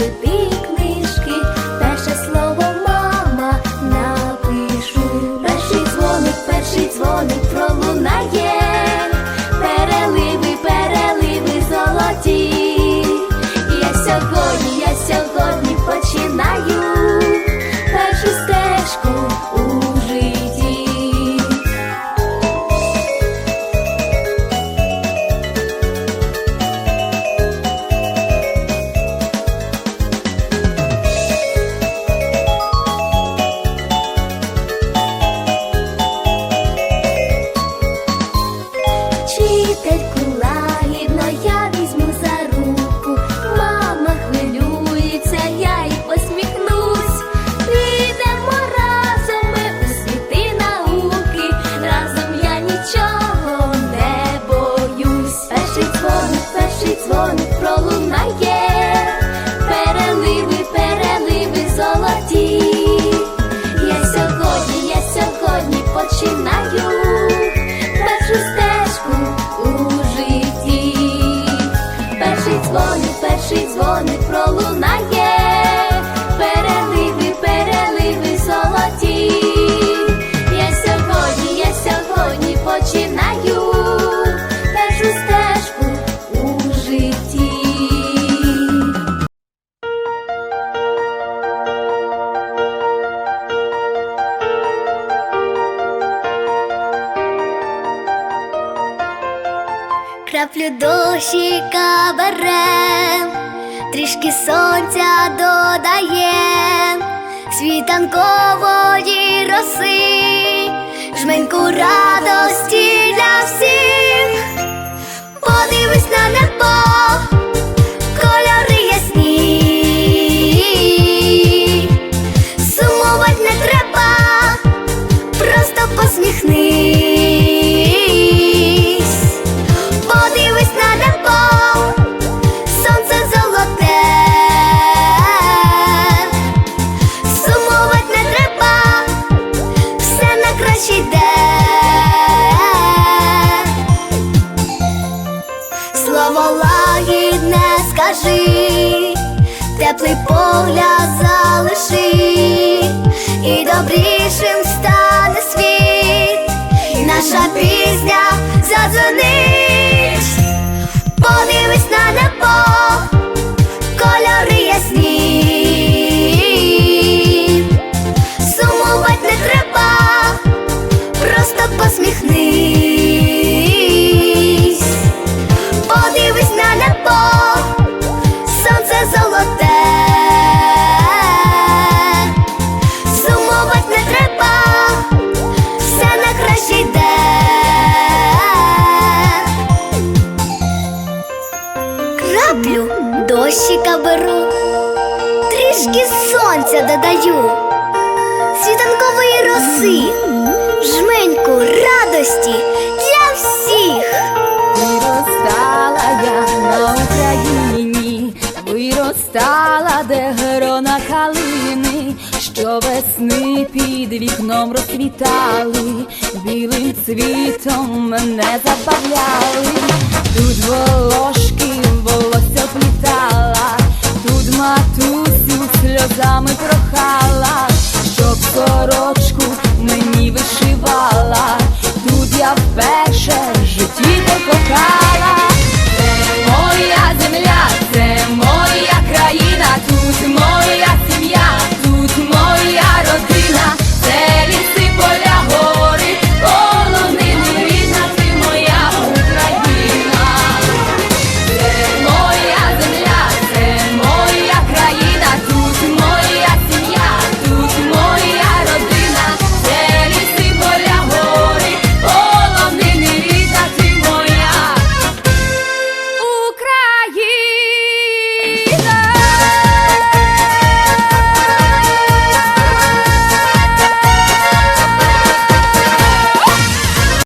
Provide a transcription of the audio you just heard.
should be краплю дощика берем, трішки сонця додаєм, світанкової роси, жменьку радості добрішим стане світ, наша пісня Краплю дощика беру, трішки сонця додаю, світанкової роси, жменьку радості для всіх. Виростала я на Україні, виростала, де грона калини, що сни під вікном розквітали, білим цвітом мене забавляли, тут волошки волосся плітала, тут матусю сльозами прохала, щоб сорочку мені вишивала.